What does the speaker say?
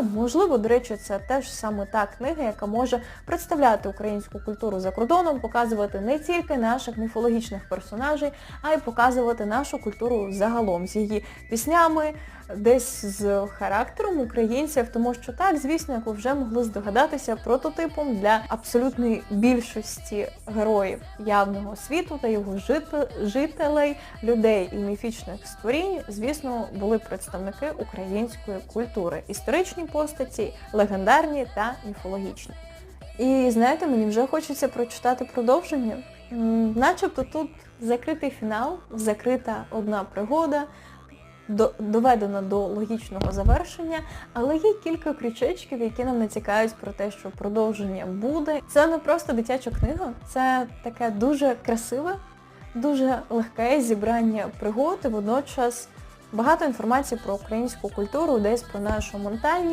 Можливо, до речі, це теж саме та книга, яка може представляти українську культуру за кордоном, показувати не тільки наших міфологічних персонажей, а й показувати нашу культуру загалом з її піснями, десь з характером українців, тому що так, звісно, як ви вже могли здогадатися, прототипом для абсолютної більшості героїв явного світу та його жит- жителей, людей і міфічних створінь, звісно, були представники української культури, історичні постаті, легендарні та міфологічні. І знаєте, мені вже хочеться прочитати продовження. Начебто тут закритий фінал, закрита одна пригода, до, доведена до логічного завершення, але є кілька крючечків, які нам натякають про те, що продовження буде. Це не просто дитяча книга, це таке дуже красиве, дуже легке зібрання пригод і водночас багато інформації про українську культуру, десь про нашу ментальність.